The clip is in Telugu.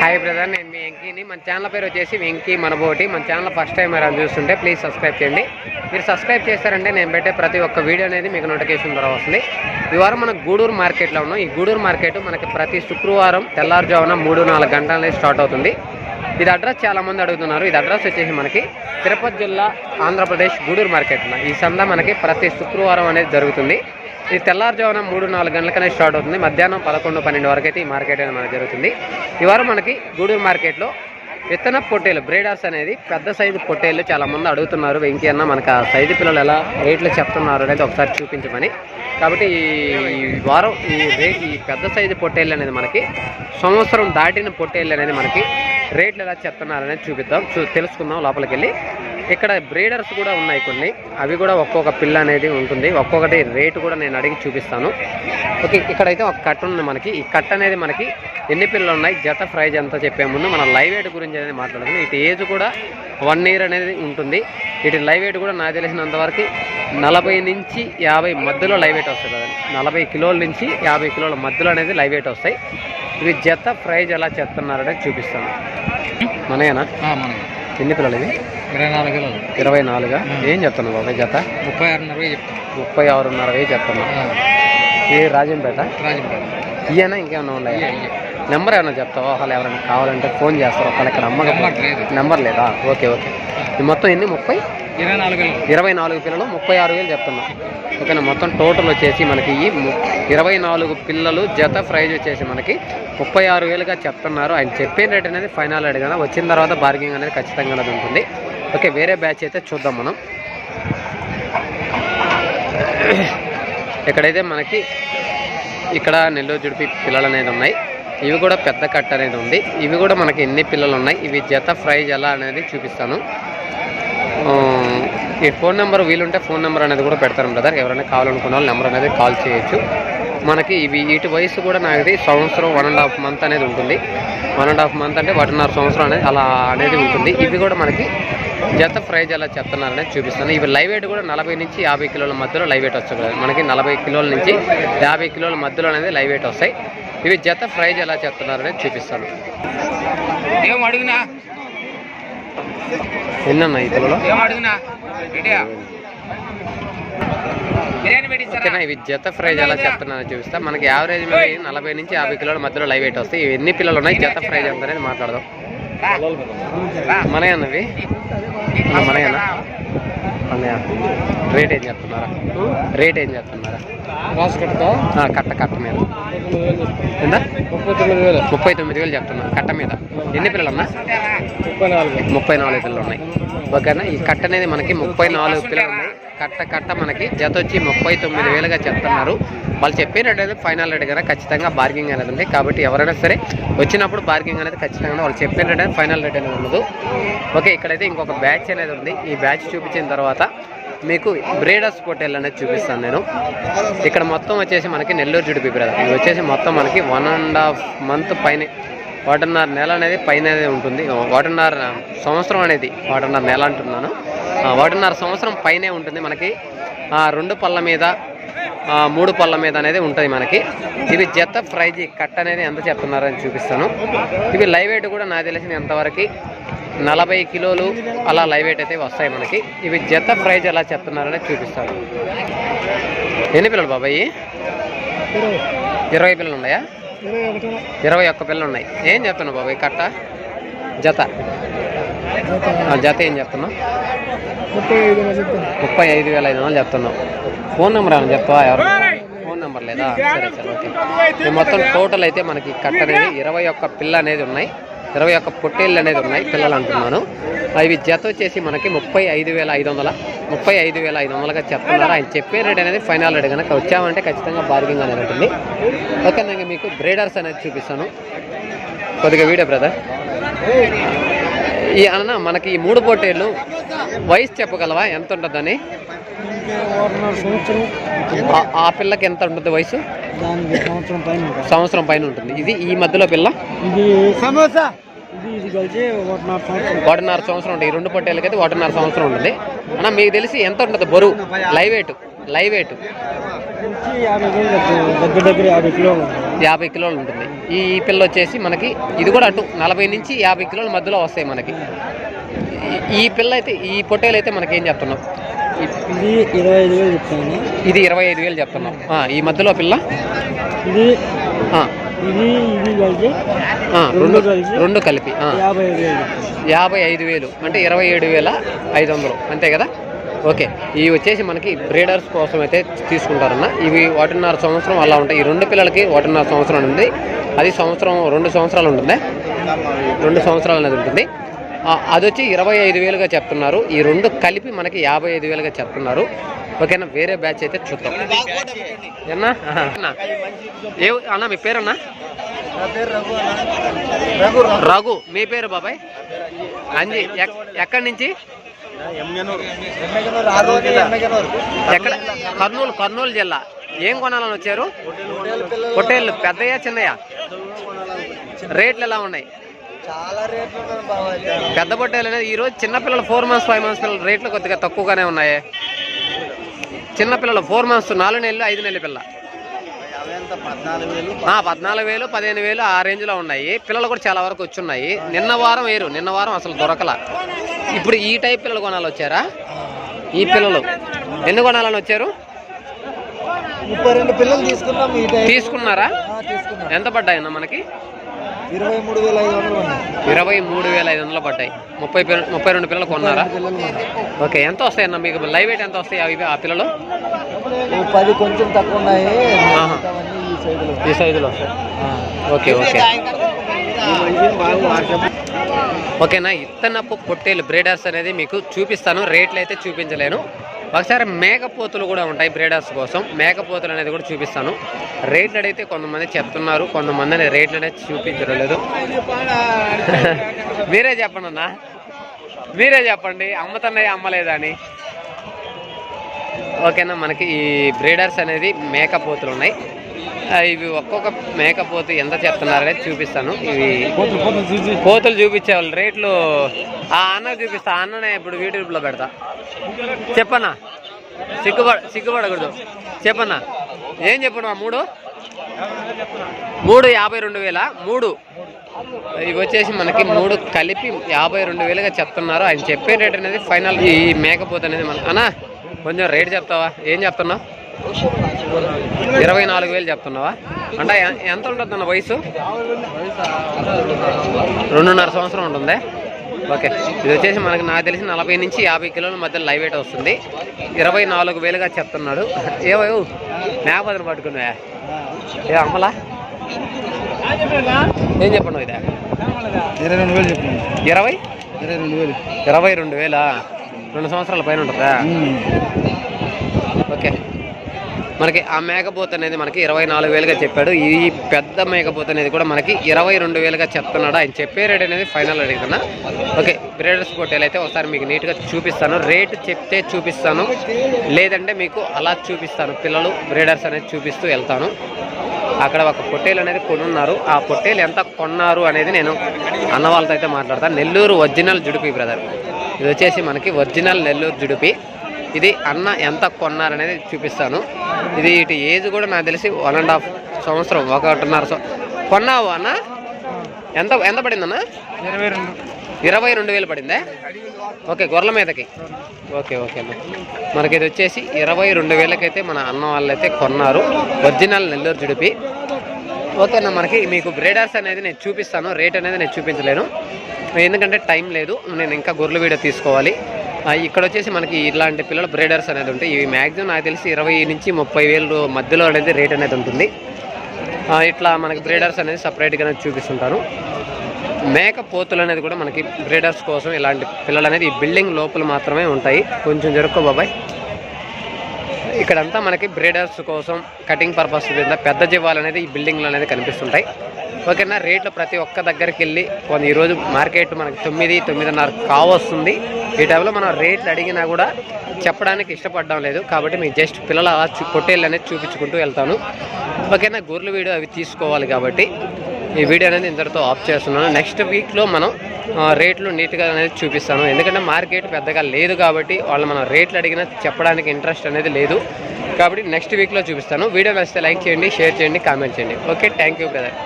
హాయ్ బ్రదర్ నేను మీ వెంకీని. మన ఛానల్ పేరు వచ్చేసి వెంకీ మనబోటి. మన ఛానల్ ఫస్ట్ టైం మీరు చూస్తుంటే ప్లీజ్ సబ్స్క్రైబ్ చేయండి. మీరు సబ్స్క్రైబ్ చేస్తారంటే నేను పెట్టే ప్రతి ఒక్క వీడియో అనేది మీకు నోటిఫికేషన్ ద్వారా వస్తుంది. ఈ వారం మన గూడూరు మార్కెట్లో ఉన్నాం. ఈ గూడూరు మార్కెట్ మనకి ప్రతి శుక్రవారం తెల్లారుజామున మూడు నాలుగు గంటల స్టార్ట్ అవుతుంది. ఇది అడ్రస్ చాలామంది అడుగుతున్నారు. ఇది అడ్రస్ వచ్చేసి మనకి తిరుపతి జిల్లా ఆంధ్రప్రదేశ్ గూడూరు మార్కెట్ ఈ సంద మనకి ప్రతి శుక్రవారం అనేది జరుగుతుంది. ఇది తెల్లారుజామున మూడు నాలుగు గంటలకనే స్టార్ట్ అవుతుంది. మధ్యాహ్నం పదకొండు పన్నెండు వరకు అయితే ఈ మార్కెట్ అనేది మనకు జరుగుతుంది. ఈ వారం మనకి గూడూరు మార్కెట్లో విత్తన పొట్టేలు బ్రేడర్స్ అనేది పెద్ద సైజు పొట్టేళ్ళు చాలా మంది అడుగుతున్నారు. వెంకీ అన్న మనకు ఆ సైజు పిల్లలు ఎలా రేట్లు చెప్తున్నారు అనేది ఒకసారి చూపించమని. కాబట్టి ఈ వారం ఈ రేట్ ఈ పెద్ద సైజు పొట్టేళ్ళు అనేది మనకి సంవత్సరం దాటిన పొట్టేళ్ళు అనేది మనకి రేట్లు ఎలా చెప్తున్నారు అనేది చూపిద్దాం. చూ తెలుసుకుందాం లోపలికి వెళ్ళి ఇక్కడ బ్రీడర్స్ కూడా ఉన్నాయి కొన్ని. అవి కూడా ఒక్కొక్క పిల్ల అనేది ఉంటుంది. ఒక్కొక్కటి రేటు కూడా నేను అడిగి చూపిస్తాను. ఓకే ఇక్కడైతే ఒక కట్ట ఉంది మనకి. ఈ కట్ట అనేది మనకి ఎన్ని పిల్లలు ఉన్నాయి? జత ప్రైజ్ ఎంత చెప్పే ముందు మన లైవ్ వెయిట్ గురించి అనేది మాట్లాడుతుంది ఇటు ఏజ్ కూడా వన్ ఇయర్ అనేది ఉంటుంది. ఇటు లైవ్ వెయిట్ కూడా నాకు తెలిసినంత వరకు నలభై నుంచి యాభై మధ్యలో లైవ్ వెయిట్ వస్తుంది కదండి. నలభై కిలోల నుంచి యాభై కిలోల మధ్యలో అనేది లైవ్ వెయిట్ వస్తాయి. ఇవి జత ప్రైజ్ ఎలా చెప్తున్నారనేది చూపిస్తాను. మనయేనా? మనం ఎన్ని పిల్లలు ఇవి? ఇరవై నాలుగు ఇరవై నాలుగా? ఏం చెప్తున్నావు బాబాయ్ జత? ముప్పై ఆరున్నర చెప్తాను ముప్పై ఆరున్నర వేలు చెప్తున్నావు ఇది రాజంపేట? రాజంపేట. ఇయ్యనా ఇంకేమైనా ఉన్నాయా. నెంబర్ ఏమైనా చెప్తావా? ఒకళ్ళు ఎవరైనా కావాలంటే ఫోన్ చేస్తారు? ఒకళ్ళు ఇక్కడ అమ్మక లేదు. నెంబర్ లేదా? Okay okay. మొత్తం ఎన్ని? ముప్పై? ఇరవై నాలుగు ఇరవై నాలుగు పిల్లలు ముప్పై ఆరు వేలు చెప్తున్నాం. ఓకేనా? మొత్తం టోటల్ వచ్చేసి మనకి ఈ ఇరవై నాలుగు పిల్లలు జత ప్రైజ్ వచ్చేసి మనకి ముప్పై ఆరు వేలుగా చెప్తున్నారు. ఆయన చెప్పే రేట్ అనేది ఫైనల్ కదా. వచ్చిన తర్వాత బార్గింగ్ అనేది ఖచ్చితంగా ఉంటుంది. ఓకే వేరే బ్యాచ్ అయితే చూద్దాం మనం. ఇక్కడైతే మనకి ఇక్కడ నెల్లూరు జుడిపి పిల్లలు అనేది ఉన్నాయి. ఇవి కూడా పెద్ద కట్ట అనేది ఉంది. ఇవి కూడా మనకి ఎన్ని పిల్లలు ఉన్నాయి? ఇవి జత ప్రైజ్ ఎలా అనేది చూపిస్తాను. ఈ ఫోన్ నెంబర్ వీలుంటే ఫోన్ నెంబర్ అనేది కూడా పెడతారు బ్రదర్. ఎవరైనా కావాలనుకున్న వాళ్ళు నెంబర్ అనేది కాల్ చేయొచ్చు. మనకి ఇవి వీటి వయసు కూడా నాకు సంవత్సరం వన్ అండ్ హాఫ్ మంత్ అనేది ఉంటుంది. వన్ అండ్ హాఫ్ మంత్ అంటే ఒకటిన్నర సంవత్సరం అనేది అలా అనేది ఉంటుంది. ఇవి కూడా మనకి జత ప్రైజ్ ఎలా చెప్తున్నారనేది చూపిస్తాను. ఇవి లైవ్ వెయిట్ కూడా నలభై నుంచి యాభై కిలోల మధ్యలో లైవ్ వెయిట్ వస్తుంది. మనకి నలభై కిలోల నుంచి యాభై కిలోల మధ్యలో అనేది లైవ్ వెయిట్ వస్తాయి. ఇవి జత ప్రైజ్ ఎలా చెప్తున్నారనేది చూపిస్తాను. ఏం అడుగునా? ఏం పెట్టిస్తారా ఓకేనా ఇవి జత ప్రైజ్ ఎలా చెప్తున్నానో చూపిస్తా. మనకి యావరేజ్ మీద నలభై నుంచి యాభై కిలోల మధ్యలో లైవ్ వెయిట్ వస్తాయి. ఇవి ఎన్ని పిల్లలు ఉన్నాయి? జత ప్రైజ్ ఎంత అనేది మాట్లాడదాం. మనయనా? మనయా? రేట్ ఏం చెప్తున్నారా? రేట్ ఏం చెప్తున్నారా? కట్ట కట్ట మీద. ఎంత? ముప్పై తొమ్మిది వేలు. ముప్పై తొమ్మిది వేలు చెప్తున్నా. కట్ట మీద. ఎన్ని పిల్లలు అన్నా ముప్పై నాలుగు. ముప్పై నాలుగు పిల్లలు ఉన్నాయి. ఓకేనా? ఈ కట్ట అనేది మనకి ముప్పై నాలుగు పిల్లలు ఉన్నాయి. కట్ట కట్ట మనకి జత వచ్చి ముప్పై తొమ్మిది వేలుగా చెప్తున్నారు. వాళ్ళు చెప్పినట్టయితే ఫైనల్ రేట్ కదా ఖచ్చితంగా బార్గింగ్ అనేది ఉంది. కాబట్టి ఎవరైనా సరే వచ్చినప్పుడు బార్గింగ్ అనేది ఖచ్చితంగా వాళ్ళు చెప్పినట్టయితే ఫైనల్ రేట్ అనేది ఉండదు. ఓకే ఇక్కడైతే ఇంకొక బ్యాచ్ అనేది ఉంది. ఈ బ్యాచ్ చూపించిన తర్వాత మీకు బ్రేడర్స్ పొటేల్ అనేది చూపిస్తాను నేను. ఇక్కడ మొత్తం వచ్చేసి మనకి నెల్లూరు జుడిపి బ్రదర్ ఇది వచ్చేసి మొత్తం మనకి వన్ అండ్ హాఫ్ మంత్ పైన వాటర్నార్ నెల అనేది పైన ఉంటుంది. వాటర్నార్ సంవత్సరం అనేది వాటర్నార్ నెల అంటున్నాను. వాటర్నార్ సంవత్సరం పైనే ఉంటుంది మనకి. రెండు పళ్ళ మీద మూడు పళ్ళ మీద అనేది ఉంటుంది మనకి. ఇవి జత ప్రైజ్ కట్ అనేది ఎంత చెప్తున్నారని చూపిస్తాను. ఇవి లైవ్ వెయిట్ కూడా నాకు తెలిసిన ఎంతవరకు. నలభై కిలోలు అలా లైవ్ వెయిట్ అయితే వస్తాయి మనకి. ఇవి జత ప్రైజ్ ఎలా చెప్తున్నారని చూపిస్తాను. ఎన్ని పిల్లలు బాబాయి? ఇరవై పిల్లలు ఉన్నాయా? ఇరవై ఒక్క పిల్లలు ఉన్నాయి. ఏం చెప్తున్నావు బాబాయ్ కట్ట జత. జత ఏం చెప్తున్నావు ముప్పై ఐదు వేల ఐదు వందలు చెప్తున్నావు. ఫోన్ నెంబర్ ఏమైనా చెప్తావా ఎవరు? ఫోన్ నెంబర్ లేదా? సరే సరే ఓకే. మొత్తం టోటల్ అయితే మనకి కట్ట అనేది ఇరవై ఒక్క పిల్ల అనేది ఉన్నాయి. ఇరవై ఒక్క పొట్టేళ్ళు అనేది ఉన్నాయి పిల్లలు అంటున్నాను. అవి జత వచ్చేసి మనకి ముప్పై ఐదు వేల ఐదు వందల ముప్పై ఐదు వేల ఐదు వందలుగా చెప్తున్నారు? ఆయన చెప్పే రేట్ అనేది ఫైనల్ రేట్ కనుక వచ్చామంటే ఖచ్చితంగా బార్గింగ్ అనేది ఉంటుంది. ఓకే నేను మీకు బ్రేడర్స్ అనేది చూపిస్తాను. కొద్దిగా వీడియో బ్రదర్ ఈ అన్న మనకి ఈ మూడు పొట్టేళ్ళు వయసు చెప్పగలవా? ఎంత ఉంటుందని? ఆ- ఆ పిల్లకి ఎంత ఉంటుంది వయసు? సంవత్సరం పైన ఉంటుంది. సంవత్సరం పైన ఉంటుంది. ఇది ఈ మధ్యలో పిల్ల? ఒకటిన్నర సంవత్సరం. ఉంటుంది. ఈ రెండు పొట్టేళ్ళకి అయితే ఒకటిన్నర సంవత్సరం ఉంటుంది. అన్న మీకు తెలిసి ఎంత ఉంటుంది బరువు? Live weight live weight. చెప్తాను దగ్గర దగ్గర యాభై కిలోలు యాభై కిలోలు ఉంటుంది. ఈ ఈ పిల్ల వచ్చేసి మనకి ఇది కూడా అటు నలభై నుంచి యాభై కిలోల మధ్యలో వస్తాయి మనకి. ఈ- పిల్ల అయితే ఈ పొట్టేలు అయితే మనకి ఏం చెప్తున్నాం ఇది ఇరవై ఐదు వేలు చెప్తాను. ఇది ఇరవై ఐదు వేలు చెప్తున్నాం ఈ మధ్యలో పిల్ల? ఇది ఇది ఇది కలిసి ఆ, రెండు కలిసి రెండు కలిపి యాభై ఐదు వేలు యాభై ఐదు వేలు అంటే ఇరవై ఏడు వేల ఐదు వందలు అంతే కదా? ఓకే ఇవి వచ్చేసి మనకి బ్రీడర్స్ కోసం అయితే తీసుకుంటారన్న. ఇవి ఒకటిన్నర సంవత్సరం అలా ఉంటాయి. ఈ రెండు పిల్లలకి ఒకటిన్నర సంవత్సరం ఉంది అది సంవత్సరం రెండు సంవత్సరాలు ఉంటుంది. రెండు సంవత్సరాలు అనేది ఉంటుంది. అది వచ్చి ఇరవై ఐదు వేలుగా చెప్తున్నారు. ఈ రెండు కలిపి మనకి యాభై ఐదు వేలుగా చెప్తున్నారు. ఓకేనా? వేరే బ్యాచ్ అయితే చూద్దాం. ఏనా. ఏ అన్న మీ పేరన్నా? రఘు మీ పేరు బాబాయ్? అంజీ. ఎక్- ఎక్కడి నుంచి? ఎక్కడ? కర్నూలు కర్నూలు జిల్లా. ఏం కొనాలని వచ్చారు? పొట్టేళ్ళు పెద్దయ్యా చిన్నయ్యా? రేట్లు ఎలా ఉన్నాయి? చాలా రేట్లు పెద్ద పొట్టేలు అనేది ఈరోజు చిన్నపిల్లలు ఫోర్ మంత్స్ ఫైవ్ మంత్స్ పిల్లలు రేట్లు కొద్దిగా తక్కువగానే ఉన్నాయి. చిన్నపిల్లలు ఫోర్ మంత్స్ నాలుగు నెలలు ఐదు నెలల పిల్ల. పద్నాలుగు వేలు? పదిహేను వేలు ఆ రేంజ్లో ఉన్నాయి. పిల్లలు కూడా చాలా వరకు వచ్చున్నాయి. నిన్న వారం వేరు. నిన్న వారం అసలు దొరకల. ఇప్పుడు ఈ టైప్ పిల్లలు కొనాలి వచ్చారా? ఈ పిల్లలు. ఎన్ని కొనాలని వచ్చారు? ముప్పై రెండు పిల్లలు ఈ తీసుకున్నారా? ఎంత పడ్డాయన్న మనకి? ఇరవై మూడు వేల ఐదు వందలు ఉన్నాయి ఇరవై మూడు వేల ఐదు వందలు పడ్డాయి. ముప్పై ముప్పై రెండు పిల్లలు కొన్నారా? ఓకే ఎంత వస్తాయన్న మీకు? లైవ్ వెయిట్ ఎంత వస్తాయి అవి ఆ పిల్లలు? పది కొంచెం తక్కువ ఉన్నాయి. సైజులో ఈ సైజులో ఓకే ఓకే. ఓకేనా? ఇత్తనప్పు పొట్టేలు బ్రీడర్స్ అనేది మీకు చూపిస్తాను. రేట్లు అయితే చూపించలేను. ఒకసారి మేకపోతులు కూడా ఉంటాయి బ్రీడర్స్ కోసం. మేకపోతులు అనేది కూడా చూపిస్తాను. రేట్లు అడిగితే కొంతమంది చెప్తున్నారు. కొంతమంది అనేది రేట్లు అనేది చూపించడం లేదు మీరే చెప్పండి అన్న. మీరే చెప్పండి. అమ్మతున్నాయి అమ్మలేదా అని. ఓకేనా మనకి ఈ బ్రీడర్స్ అనేది మేకపోతులు ఉన్నాయి. ఇవి ఒక్కొక్క మేకపోతు ఎంత చెప్తున్నారనేది చూపిస్తాను. ఇవి కోతులు చూపించేవాళ్ళు రేట్లు ఆ అన్న చూపిస్తా ఆ అన్ననే ఇప్పుడు యూట్యూబ్లో పెడతా. చెప్పన్నా? సిగ్గుపడ సిగ్గుపడకూడదు. చెప్పన్నా? ఏం చెప్పను మూడు? మూడు యాభై రెండు వేల? మూడు. ఇవి వచ్చేసి మనకి మూడు కలిపి యాభై రెండు వేలుగా చెప్తున్నారు. ఆయన చెప్పే రేట్ అనేది ఫైనల్ ఈ మేకపోతే అనేది మన అన్నా? కొంచెం రేట్ చెప్తావా? ఏం చెప్తున్నావు? ఇరవై నాలుగు వేలు చెప్తున్నావా? అంటే ఎంత ఉంటుంది అన్న వయసు? రెండున్నర సంవత్సరం ఉంటుంది. ఓకే. ఇది వచ్చేసి మనకి నాకు తెలిసి నలభై నుంచి యాభై కిలోల మధ్య లైవ్ వెయిట్ వస్తుంది. ఇరవై నాలుగు వేలుగా చెప్తున్నాడు. ఏవో మేకపోతను పట్టుకున్నాయా ఏ అమ్మలా ఏం చెప్పండి ఇదే? ఇరవై రెండు వేలు చెప్పండి. ఇరవై? ఇరవై రెండు వేలు. ఇరవై రెండు వేలా? రెండు సంవత్సరాల పైన ఉంటుందా? ఓకే. మనకి ఆ మేకపోత అనేది మనకి ఇరవై నాలుగు వేలుగా చెప్పాడు. ఈ పెద్ద మేకపోత అనేది కూడా మనకి ఇరవై రెండు వేలుగా చెప్తున్నాడు. ఆయన చెప్పే రేట్ అనేది ఫైనల్ అడుగుతున్నా ఓకే బ్రేడర్స్ పొట్టేలు అయితే ఒకసారి మీకు నీట్గా చూపిస్తాను. రేట్ చెప్తే చూపిస్తాను. లేదంటే మీకు అలా చూపిస్తాను. పిల్లలు బ్రేడర్స్ అనేది చూపిస్తూ వెళ్తాను. అక్కడ ఒక పొట్టేలు అనేది కొనున్నారు. ఆ పొట్టేలు ఎంత కొన్నారు అనేది నేను అన్న వాళ్ళతో అయితే మాట్లాడతాను. నెల్లూరు ఒరిజినల్ జుడిపి బ్రదర్. ఇది వచ్చేసి మనకి ఒరిజినల్ నెల్లూరు జుడిపి. ఇది అన్న ఎంత కొన్నారనేది చూపిస్తాను. ఇది ఇటు ఏజ్ కూడా నాకు తెలిసి వన్ అండ్ హాఫ్ సంవత్సరం ఒకటిన్నర కొన్నావు అన్న? ఎంత ఎంత పడిందన్న? ఇరవై రెండు. ఇరవై రెండు వేలు పడిందే? ఓకే గొర్రెల మీదకి. ఓకే ఓకే అన్న. మనకి ఇది వచ్చేసి ఇరవై రెండు వేలకైతే మన అన్న వాళ్ళైతే కొన్నారు. ఒరిజినల్ నెల్లూరు జుడిపి. ఓకేనా మనకి మీకు బ్రేడర్స్ అనేది నేను చూపిస్తాను. రేట్ అనేది నేను చూపించలేను. ఎందుకంటే టైం లేదు నేను ఇంకా గొర్రెలు వీడియో తీసుకోవాలి. ఇక్కడ వచ్చేసి మనకి ఇలాంటి పిల్లల బ్రేడర్స్ అనేది ఉంటాయి. ఇవి మ్యాక్సిమం నాకు తెలిసి ఇరవై నుంచి ముప్పై వేలు మధ్యలో అనేది రేట్ అనేది ఉంటుంది. ఇట్లా మనకి బ్రేడర్స్ అనేది సపరేట్గా చూపిస్తుంటాను. మేక పోతులు అనేది కూడా మనకి బ్రీడర్స్ కోసం ఇలాంటి పిల్లలు అనేది ఈ బిల్డింగ్ లోపల మాత్రమే ఉంటాయి. కొంచెం జరుక్కో బాబాయ్. ఇక్కడంతా మనకి బ్రీడర్స్ కోసం కటింగ్ పర్పస్ కింద పెద్ద జీవాలు అనేది ఈ బిల్డింగ్లో అనేది కనిపిస్తుంటాయి. ఓకేనా రేట్లు ప్రతి ఒక్క దగ్గరికి వెళ్ళి కొన్ని ఈరోజు మార్కెట్ మనకి తొమ్మిది తొమ్మిదిన్నర కావస్తుంది ఈ టైంలో మనం రేట్లు అడిగినా కూడా చెప్పడానికి ఇష్టపడడం లేదు. కాబట్టి మీకు జస్ట్ పిల్లల అలా చూ పొట్టేళ్ళు అనేది చూపించుకుంటూ వెళ్తాను. ఓకేనా గొర్రెల వీడియో అవి తీసుకోవాలి కాబట్టి ఈ వీడియో అనేది ఇంతటితో ఆఫ్ చేస్తున్నాను. నెక్స్ట్ వీక్లో మనం రేట్లు నీట్గా అనేది చూపిస్తాను. ఎందుకంటే మార్కెట్ పెద్దగా లేదు కాబట్టి వాళ్ళు మనం రేట్లు అడిగినా చెప్పడానికి ఇంట్రెస్ట్ అనేది లేదు. కాబట్టి నెక్స్ట్ వీక్లో చూపిస్తాను. వీడియో నచ్చితే లైక్ చేయండి షేర్ చేయండి కామెంట్ చేయండి. Okay thank you brother.